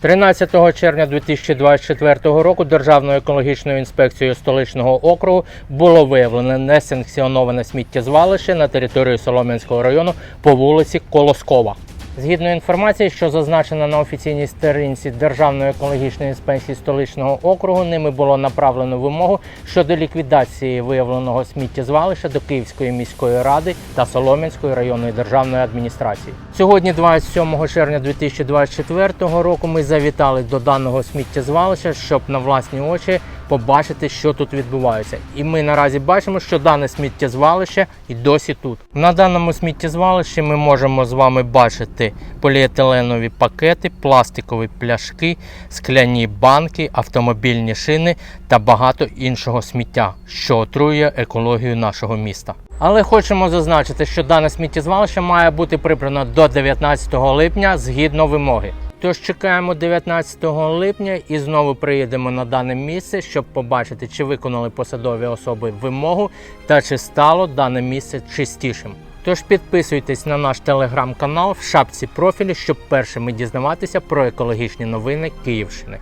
13 червня 2024 року Державною екологічною інспекцією столичного округу було виявлено несанкціоноване сміттєзвалище на території Солом'янського району по вулиці Колоскова. Згідно інформації, що зазначена на офіційній сторінці Державної екологічної інспекції столичного округу, ними було направлено вимогу щодо ліквідації виявленого сміттєзвалища до Київської міської ради та Солом'янської районної державної адміністрації. Сьогодні, 27 червня 2024 року, ми завітали до даного сміттєзвалища, щоб на власні очі побачити, що тут відбувається. І ми наразі бачимо, що дане сміттєзвалище і досі тут. На даному сміттєзвалищі ми можемо з вами бачити поліетиленові пакети, пластикові пляшки, скляні банки, автомобільні шини та багато іншого сміття, що отруює екологію нашого міста. Але хочемо зазначити, що дане сміттєзвалище має бути прибрано до 19 липня згідно вимоги. Тож чекаємо 19 липня і знову приїдемо на дане місце, щоб побачити, чи виконали посадові особи вимогу та чи стало дане місце чистішим. Тож підписуйтесь на наш телеграм-канал в шапці профілі, щоб першими дізнаватися про екологічні новини Київщини.